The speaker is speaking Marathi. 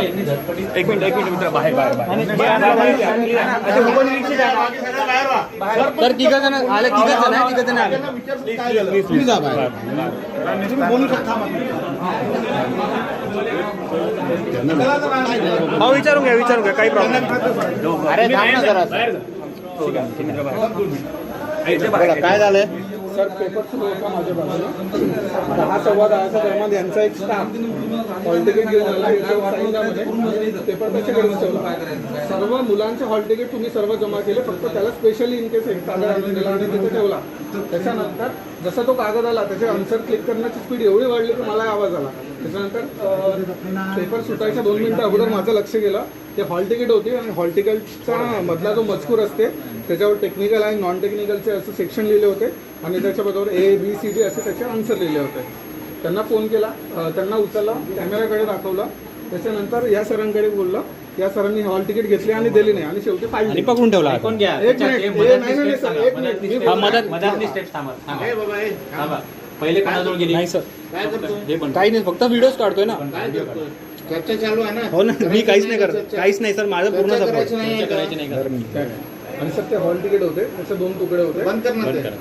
एक मिनिट एक मिनिट मित्र बाहेर बाहेर तर तिघ जण आले तिघ जण आहे तिघ जण आले. तुम्ही जा बाहेर. हो विचारून घ्या विचारून घ्या काही प्रॉब्लेम अरे थांब ना जरा. बोला, काय झालंय? सर पेपर सुरू होता माझ्या बाजूला. दहा सव्वा दहाच्या दरम्यान यांचा एक स्टाफ हॉल तिकीट घेऊन आला पेपर त्याच्याकडेच ठेवला. सर्व मुलांचे हॉल तिकीट तुम्ही सर्व जमा केले फक्त त्याला स्पेशली इन केस एक कागद आणून दिला आणि तिथे ठेवला. त्याच्यानंतर जसा तो कागद आला त्याचे आन्सर क्लिक करण्याची स्पीड एवढी वाढली की मला आवाज आला. त्याच्यानंतर पेपर सुटायच्या दोन मिनिटं अगोदर माझं लक्ष गेलं. ते हॉल तिकीट होती आणि हॉल तिकीटचा मधला जो मजकूर असते त्याच्यावर टेक्निकल आणि नॉन टेक्निकलचे असं सेक्शन लिहिले होते आणि त्याच्याबरोबर ए बी सी डी असे त्याचे आन्सर लिहिले होते. त्यांना फोन केला त्यांना उचलला कॅमेराकडे दाखवला. त्याच्यानंतर या सरांकडे बोललं या सरांनी हॉल तिकीट घेतली आणि दिली नाही आणि शेवटी आणि फाईल पकडून ठेवला कोण घ्या एक मिनिट ए, नाही नाही सर एक मिनिट मी हा, मदत मधातली स्टेप थांबा. थांबा. थांबा. पहिले कोणाजवळ गेली? नाही सर. काय करतो? हे पण काही नाही फक्त व्हिडिओज काढतोय ना. काय करतो चर्चा चालू आहे ना? हो ना मी काहीच नाही करत. काहीच नाही सर माझं पूर्ण सपोर्ट करायची नाही. करायची नाही का? आणि सर ते हॉल तिकीट होते त्याचे दोन तुकडे होते. बंद कर ना बंद ते. करा.